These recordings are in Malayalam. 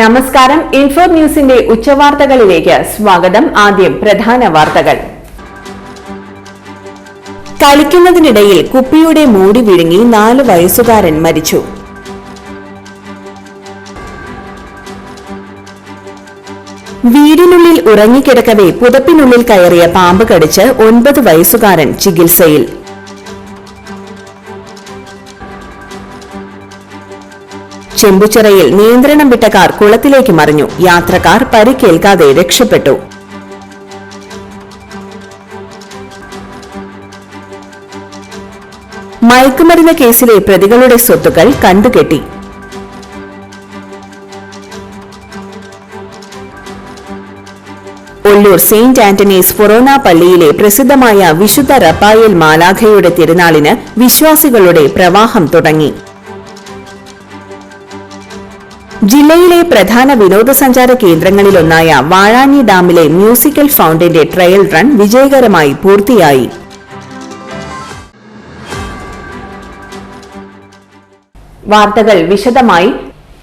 നമസ്കാരം. ഇൻഫോ ന്യൂസിന്റെ ഉച്ചവാർത്തകളിലേക്ക് സ്വാഗതം. ആദ്യം പ്രധാന വാർത്തകൾ. കളിക്കുന്നതിനിടയിൽ കുപ്പിയുടെ മൂടി വിഴുങ്ങി നാല് വയസ്സുകാരൻ മരിച്ചു. വീടിനുള്ളിൽ ഉറങ്ങിക്കിടക്കവേ പുതപ്പിനുള്ളിൽ കയറിയ പാമ്പ് കടിച്ച് ഒൻപത് വയസ്സുകാരൻ ചികിത്സയിൽ. ചെമ്പുച്ചിറയിൽ നിയന്ത്രണം വിട്ട കാർ കുളത്തിലേക്ക് മറിഞ്ഞു. യാത്രക്കാർ പരിക്കേൽക്കാതെ രക്ഷപ്പെട്ടു. മയക്കുമരുന്ന് കേസിലെ പ്രതികളുടെ സ്വത്തുക്കൾ കണ്ടുകെട്ടി. ഒല്ലൂർ സെയിന്റ് ആന്റണീസ് ഫൊറോന പള്ളിയിലെ പ്രസിദ്ധമായ വിശുദ്ധ റപ്പായൽ മാലാഖയുടെ തിരുനാളിന് വിശ്വാസികളുടെ പ്രവാഹം തുടങ്ങി. ജില്ലയിലെ പ്രധാന വിനോദസഞ്ചാര കേന്ദ്രങ്ങളിലൊന്നായ വാഴാനി ഡാമിലെ മ്യൂസിക്കൽ ഫൗണ്ടിന്റെ ട്രയൽ റൺ വിജയകരമായി പൂർത്തിയായി. വാർത്തകൾ വിശദമായി.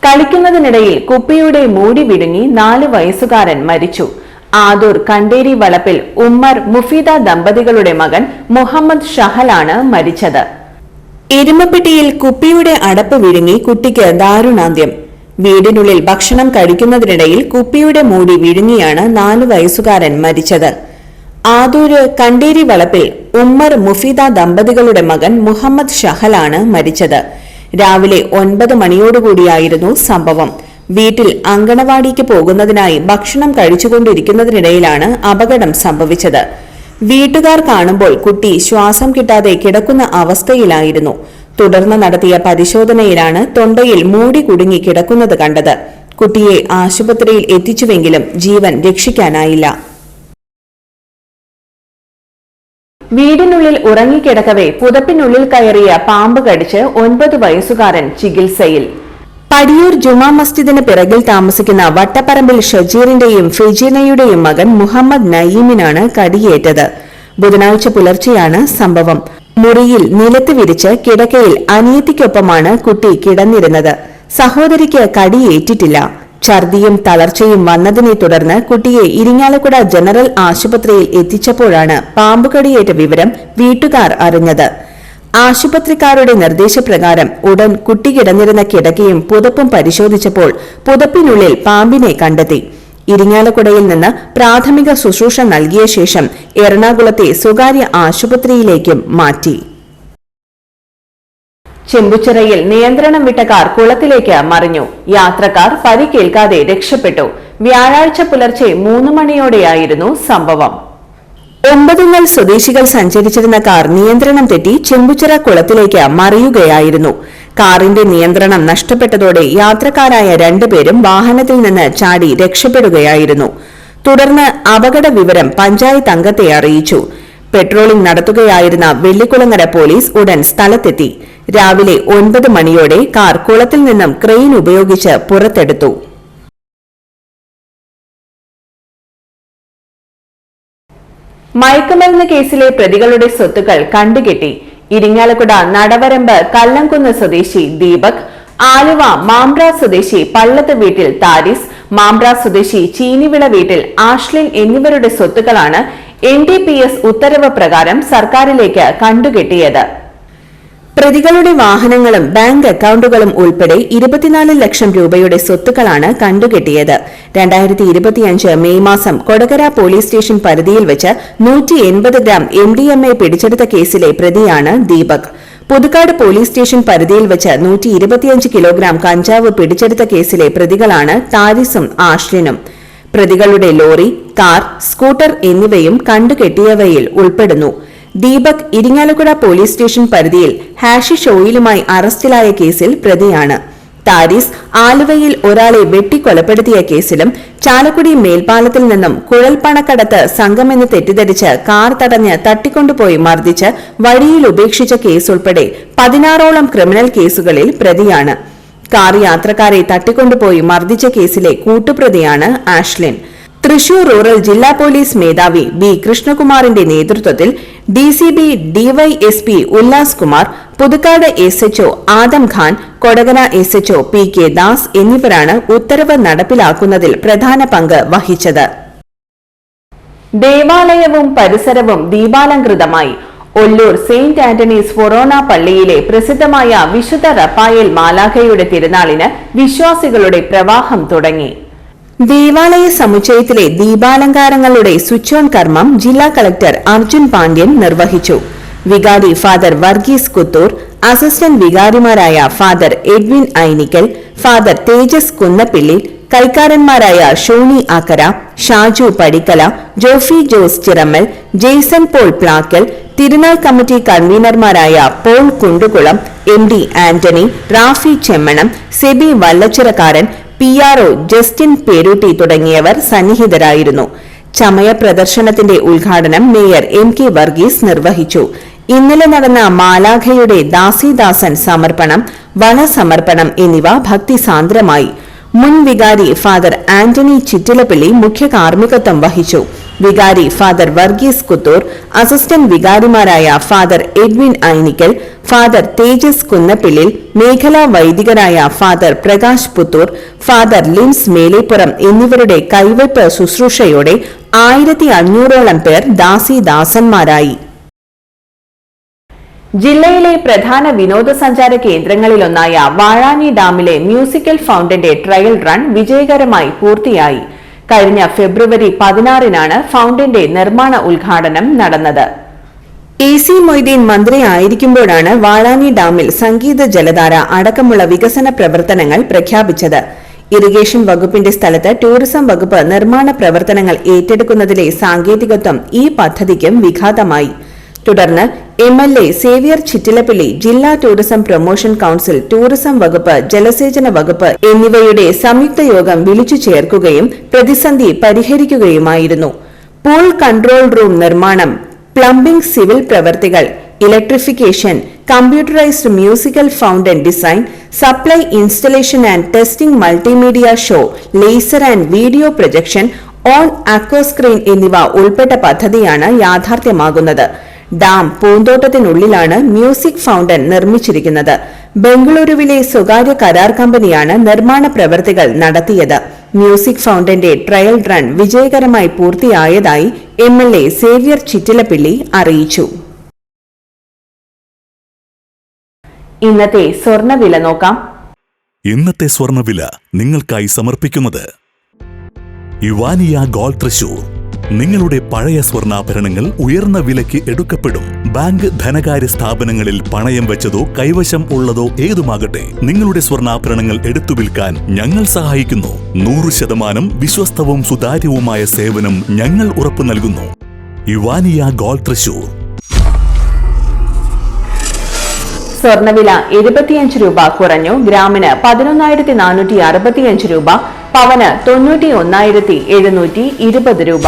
കളിക്കുന്നതിനിടയിൽ കുപ്പിയുടെ മൂടി വിടുങ്ങി നാല് വയസ്സുകാരൻ മരിച്ചു. ആദൂർ കണ്ടേരി വളപ്പിൽ ഉമ്മർ മുഫീദ ദമ്പതികളുടെ മകൻ മുഹമ്മദ് ഷഹലാണ് മരിച്ചത്. എരുമപ്പെട്ടിയിൽ കുപ്പിയുടെ അടപ്പ് വിഴുങ്ങി കുട്ടിക്ക് ദാരുണാന്ത്യം. വീടിനുള്ളിൽ ഭക്ഷണം കഴിക്കുന്നതിനിടയിൽ കുപ്പിയുടെ മൂടി വിഴുങ്ങിയാണ് നാലു വയസ്സുകാരൻ മരിച്ചത്. ആദൂര് കണ്ടേരി വളപ്പിൽ ഉമ്മർ മുഫീദ ദമ്പതികളുടെ മകൻ മുഹമ്മദ് ഷഹലാണ് മരിച്ചത്. രാവിലെ ഒൻപത് മണിയോടുകൂടിയായിരുന്നു സംഭവം. വീട്ടിൽ അങ്കണവാടിക്ക് പോകുന്നതിനായി ഭക്ഷണം കഴിച്ചുകൊണ്ടിരിക്കുന്നതിനിടയിലാണ് അപകടം സംഭവിച്ചത്. വീട്ടുകാർ കാണുമ്പോൾ കുട്ടി ശ്വാസം കിട്ടാതെ കിടക്കുന്ന അവസ്ഥയിലായിരുന്നു. തുടർന്ന് നടത്തിയ പരിശോധനയിലാണ് തൊണ്ടയിൽ മൂടി കുടുങ്ങി കിടക്കുന്നത് കണ്ടത്. കുട്ടിയെ ആശുപത്രിയിൽ എത്തിച്ചുവെങ്കിലും ജീവൻ രക്ഷിക്കാനായില്ല. വീടിനുള്ളിൽ ഉറങ്ങിക്കിടക്കവെ പുതപ്പിനുള്ളിൽ കയറിയ പാമ്പ് കടിച്ച് ഒൻപത് വയസ്സുകാരൻ ചികിത്സയിൽ. പടിയൂർ ജുമാ മസ്ജിദിന് പിറകിൽ താമസിക്കുന്ന വട്ടപ്പറമ്പിൽ ഷജീറിന്റെയും ഫിജീനയുടെയും മകൻ മുഹമ്മദ് നയീമിനാണ് കടിയേറ്റത്. ബുധനാഴ്ച പുലർച്ചെയാണ് സംഭവം. മുറിയിൽ നിലത്ത് വിരിച്ച് കിടക്കയിൽ അനിയത്തിക്കൊപ്പമാണ് കുട്ടി കിടന്നിരുന്നത്. സഹോദരിക്ക് കടിയേറ്റിട്ടില്ല. ഛർദിയും തളർച്ചയും വന്നതിനെ തുടർന്ന് കുട്ടിയെ ഇരിങ്ങാലക്കുട ജനറൽ ആശുപത്രിയിൽ എത്തിച്ചപ്പോഴാണ് പാമ്പുകടിയേറ്റ വിവരം വീട്ടുകാർ അറിഞ്ഞത്. ആശുപത്രിക്കാരുടെ നിർദ്ദേശപ്രകാരം ഉടൻ കുട്ടി കിടന്നിരുന്ന കിടക്കയും പുതപ്പും പരിശോധിച്ചപ്പോൾ പുതപ്പിനുള്ളിൽ പാമ്പിനെ കണ്ടെത്തി. ഇരിങ്ങാലക്കുടയിൽ നിന്ന് പ്രാഥമിക ശുശ്രൂഷ നൽകിയ ശേഷം എറണാകുളത്തെ സ്വകാര്യ ആശുപത്രിയിലേക്കും മാറ്റി. ചെമ്പുച്ചിറയിൽ നിയന്ത്രണം വിട്ട കാർ കുളത്തിലേക്ക് മറിഞ്ഞു. യാത്രക്കാർ പരിക്കേൽക്കാതെ രക്ഷപ്പെട്ടു. വ്യാഴാഴ്ച പുലർച്ചെ മൂന്ന് മണിയോടെയായിരുന്നു സംഭവം. ഒമ്പതുങ്ങൽ സ്വദേശികൾ സഞ്ചരിച്ചിരുന്ന കാർ നിയന്ത്രണം തെറ്റി ചെമ്പുച്ചിറ കുളത്തിലേക്ക് മറിയുകയായിരുന്നു. കാറിന്റെ നിയന്ത്രണം നഷ്ടപ്പെട്ടതോടെ യാത്രക്കാരായ രണ്ടുപേരും വാഹനത്തിൽ നിന്ന് ചാടി രക്ഷപ്പെടുകയായിരുന്നു. തുടർന്ന് അപകട വിവരം പഞ്ചായത്ത് അംഗത്തെ അറിയിച്ചു. പെട്രോളിംഗ് നടത്തുകയായിരുന്ന വെള്ളിക്കുളങ്ങര പോലീസ് ഉടൻ സ്ഥലത്തെത്തി. രാവിലെ ഒൻപത് മണിയോടെ കാർ കുളത്തിൽ നിന്നും ക്രെയിൻ ഉപയോഗിച്ച് പുറത്തെടുത്തു. മയക്കുമരുന്ന് കേസിലെ പ്രതികളുടെ സ്വത്തുക്കൾ കണ്ടുകെട്ടി. ഇരിങ്ങാലക്കുട നടവരമ്പ് കല്ലംകുന്ന് സ്വദേശി ദീപക് ആലുവ മാമ്പ്ര സ്വദേശി പള്ളത്ത് വീട്ടിൽ താരിസ് മാമ്പ്ര സ്വദേശി ചീനിവിള വീട്ടിൽ ആഷ്ലിൻ എന്നിവരുടെ സ്വത്തുക്കളാണ് എൻ ഡി പി എസ് ഉത്തരവ് പ്രകാരം സർക്കാരിലേക്ക് കണ്ടുകെട്ടിയത്. പ്രതികളുടെ വാഹനങ്ങളും ബാങ്ക് അക്കൌണ്ടുകളും ഉൾപ്പെടെ ഇരുപത്തിനാല് ലക്ഷം രൂപയുടെ സ്വത്തുക്കളാണ് കണ്ടുകെട്ടിയത്. രണ്ടായിരത്തി ഇരുപത്തിയഞ്ച് മെയ് മാസം കൊടകര പോലീസ് സ്റ്റേഷൻ പരിധിയിൽ വെച്ച് നൂറ്റി എൺപത് gram M D M A പിടിച്ചെടുത്ത കേസിലെ പ്രതിയാണ് ദീപക്. പുതുക്കാട് പോലീസ് സ്റ്റേഷൻ പരിധിയിൽ വെച്ച് നൂറ്റി ഇരുപത്തിയഞ്ച് കിലോഗ്രാം കഞ്ചാവ് പിടിച്ചെടുത്ത കേസിലെ പ്രതികളാണ് താരിസും ആഷ്ലിനും പ്രതികളുടെ ലോറി കാർ സ്കൂട്ടർ എന്നിവയും കണ്ടുകെട്ടിയവയിൽ ഉൾപ്പെടുന്നു. ദീപക് ഇരിങ്ങാലക്കുട പോലീസ് സ്റ്റേഷൻ പരിധിയിൽ ഹാഷി ഷോയിലുമായി അറസ്റ്റിലായ കേസിൽ പ്രതിയാണ്. താരിസ് ആലുവയിൽ ഒരാളെ വെട്ടിക്കൊലപ്പെടുത്തിയ കേസിലും ചാലക്കുടി മേൽപ്പാലത്തിൽ നിന്നും കുഴൽപ്പണക്കടത്ത് സംഘമെന്ന് തെറ്റിദ്ധരിച്ച് കാർ തടഞ്ഞ് തട്ടിക്കൊണ്ടുപോയി മർദ്ദിച്ച് വഴിയിൽ ഉപേക്ഷിച്ച കേസുൾപ്പെടെ പതിനാറോളം ക്രിമിനൽ കേസുകളിൽ പ്രതിയാണ്. കാർ യാത്രക്കാരെ തട്ടിക്കൊണ്ടുപോയി മർദ്ദിച്ച കേസിലെ കൂട്ടുപ്രതിയാണ് ആഷ്ലിൻ. തൃശൂർ റൂറൽ ജില്ലാ പോലീസ് മേധാവി ബി കൃഷ്ണകുമാറിന്റെ നേതൃത്വത്തിൽ D C B DYSP Ullas Kumar Puthukkad S HO Adam Khan കൊടകന S HO P K Das എന്നിവരാണ് ഉത്തരവ് നടപ്പിലാക്കുന്നതിൽ പ്രധാന പങ്ക് വഹിച്ചത്. ദേവാലയവും പരിസരവും ദീപാലംകൃതമായി. ഒല്ലൂർ സെയിന്റ് ആന്റണീസ് ഫൊറോണ പള്ളിയിലെ പ്രസിദ്ധമായ വിശുദ്ധ റപ്പായേൽ മാലാഖയുടെ തിരുനാളിന് വിശ്വാസികളുടെ പ്രവാഹം തുടങ്ങി. ദേവാലയ സമുച്ചയത്തിലെ ദീപാലങ്കാരങ്ങളുടെ സ്വിച്ച് ഓൺ കർമ്മം ജില്ലാ കളക്ടർ അർജുൻ പാണ്ഡ്യൻ നിർവഹിച്ചു. വികാരി father Varghese Kuthur assistant വികാരിമാരായ father Edwin Ainikkal father Thejas Kunnappilly കൈക്കാരന്മാരായ Shoni Akkara Shaju Padikkala Jofi Jose Chirammal Jayson Paul Plakkal തിരുനാൾ committee കൺവീനർമാരായ Paul Kundukulam M D Antony Raphy Chemmanam Seby Vallachirakkaran P R O Justin Perootty തുടങ്ങിയവർ സന്നിഹിതരായിരുന്നു. ചമയ പ്രദർശനത്തിന്റെ ഉദ്ഘാടനം മേയർ എം കെ വർഗീസ് നിർവഹിച്ചു. ഇന്നലെ നടന്ന മാലാഖയുടെ ദാസിദാസൻ സമർപ്പണം വനസമർപ്പണം എന്നിവ ഭക്തിസാന്ദ്രമായി. മുൻ വികാരി ഫാദർ ആന്റണി ചിറ്റിലപ്പള്ളി മുഖ്യ കാർമ്മികത്വം വഹിച്ചു. വികാരി father Varghese Kuthur assistant വികാരിമാരായ father Edwin Ainikkal father Thejas Kunnappillil മേഖലാ വൈദികരായ ഫാദർ പ്രകാശ് പുത്തൂർ ഫാദർ ലിൻസ് മേലേപ്പുറം എന്നിവരുടെ കൈവയ്പ് ശുശ്രൂഷയോടെ ആയിരത്തി അഞ്ഞൂറോളം പേർ ദാസിദാസന്മാരായി. ജില്ലയിലെ പ്രധാന വിനോദസഞ്ചാര കേന്ദ്രങ്ങളിലൊന്നായ വാഴാനി ഡാമിലെ മ്യൂസിക്കൽ ഫൗണ്ടന്റെ ട്രയൽ റൺ വിജയകരമായി പൂർത്തിയായി. കഴിഞ്ഞ ഫെബ്രുവരി പതിനാറിനാണ് ഫൗണ്ടന്റെ നിർമ്മാണ ഉദ്ഘാടനം നടന്നത്. എ സി മൊയ്തീൻ മന്ത്രിയായിരിക്കുമ്പോഴാണ് വാഴാനി ഡാമിൽ സംഗീത ജലധാര അടക്കമുള്ള വികസന പ്രവർത്തനങ്ങൾ പ്രഖ്യാപിച്ചത്. ഇറിഗേഷൻ വകുപ്പിന്റെ സ്ഥലത്ത് ടൂറിസം വകുപ്പ് നിർമ്മാണ പ്രവർത്തനങ്ങൾ ഏറ്റെടുക്കുന്നതിലെ സാങ്കേതികത്വം ഈ പദ്ധതിക്കും വിഘാതമായി. തുടർന്ന് M L A Xavier Chittilappilly ജില്ലാ ടൂറിസം പ്രൊമോഷൻ കൌൺസിൽ ടൂറിസം വകുപ്പ് ജലസേചന വകുപ്പ് എന്നിവയുടെ സംയുക്ത യോഗം വിളിച്ചു ചേർക്കുകയും പ്രതിസന്ധി പരിഹരിക്കുകയുമായിരുന്നു. പൂൾ കൺട്രോൾ റൂം നിർമ്മാണം പ്ലംബിംഗ് സിവിൽ പ്രവർത്തികൾ electrification computerised musical fountain design supply installation and testing multimedia show laser and video projection on aquascreen എന്നിവ ഉൾപ്പെട്ട പദ്ധതിയാണ് യാഥാർത്ഥ്യമാകുന്നത്. ഡാം പൂന്തോട്ടത്തിനുള്ളിലാണ് മ്യൂസിക് ഫൗണ്ടൻ നിർമ്മിച്ചിരിക്കുന്നത്. ബംഗളൂരുവിലെ സ്വകാര്യ കരാർ കമ്പനിയാണ് നിർമ്മാണ പ്രവൃത്തികൾ നടത്തിയത്. മ്യൂസിക് ഫൗണ്ടന്റെ ട്രയൽ റൺ വിജയകരമായി പൂർത്തിയായതായി M L A Xavier Chittilappilly അറിയിച്ചു. ഇന്നത്തെ സ്വർണവില നോക്കാം. ഇന്നത്തെ സ്വർണവില നിങ്ങൾക്കായി സമർപ്പിക്കുന്നത് യുവാനിയ ഗോൾഡ് തൃശൂർ. നിങ്ങളുടെ പഴയ സ്വർണാഭരണങ്ങൾ ഉയർന്ന വിലയ്ക്ക് എടുക്കപ്പെടും. ബാങ്ക് ധനകാര്യ സ്ഥാപനങ്ങളിൽ പണയം വെച്ചതോ കൈവശം ഉള്ളതോ ഏതുമാകട്ടെ നിങ്ങളുടെ സ്വർണാഭരണങ്ങൾ എടുത്തു വിൽക്കാൻ ഞങ്ങൾ സഹായിക്കുന്നു. നൂറ് ശതമാനം വിശ്വസ്തവും സുതാര്യവുമായ സേവനം ഞങ്ങൾ ഉറപ്പു നൽകുന്നു. യുവാനിയ ഗോൾ തൃശൂർ. സ്വർണവില എഴുപത്തിയഞ്ച് രൂപ കുറഞ്ഞു. ഗ്രാമിന് പതിനൊന്നായിരത്തി നാനൂറ്റി അറുപത്തിയഞ്ച് രൂപ പവന് തൊണ്ണൂറ്റി ഒന്നായിരത്തി എഴുന്നൂറ്റി ഇരുപത് രൂപ.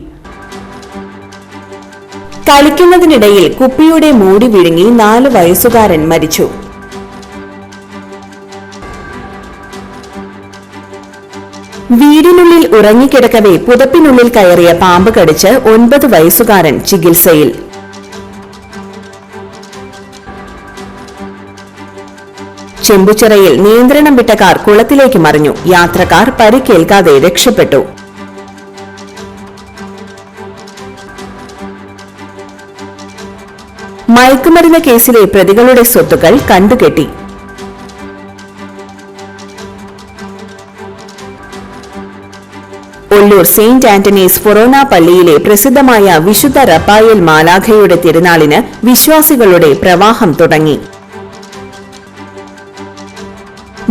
കളിക്കുന്നതിനിടയിൽ കുപ്പിയുടെ മൂടി വിഴുങ്ങി നാല് വയസ്സുകാരൻ മരിച്ചു. വീടിനുള്ളിൽ ഉറങ്ങിക്കിടക്കവേ പുതപ്പിനുള്ളിൽ കയറിയ പാമ്പ് കടിച്ച് ഒൻപത് വയസ്സുകാരൻ ചികിത്സയിൽ. ചെമ്പുച്ചിറയിൽ നിയന്ത്രണം വിട്ട കാർ കുളത്തിലേക്ക് മറിഞ്ഞു. യാത്രക്കാർ പരിക്കേൽക്കാതെ രക്ഷപ്പെട്ടു. മയക്കുമരുന്ന് കേസിലെ പ്രതികളുടെ സ്വത്തുക്കൾ കണ്ടുകെട്ടി. ഒല്ലൂർ സെയിന്റ് ആന്റണീസ് ഫൊറോന പള്ളിയിലെ പ്രസിദ്ധമായ വിശുദ്ധ റപ്പായേൽ മാലാഖയുടെ തിരുനാളിന് വിശ്വാസികളുടെ പ്രവാഹം തുടങ്ങി.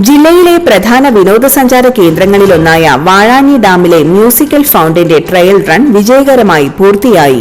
ജില്ലയിലെ പ്രധാന വിനോദസഞ്ചാര കേന്ദ്രങ്ങളിലൊന്നായ വാഴാനി ഡാമിലെ മ്യൂസിക്കൽ ഫൌണ്ടിന്റെ ട്രയൽ റൺ വിജയകരമായി പൂർത്തിയായി.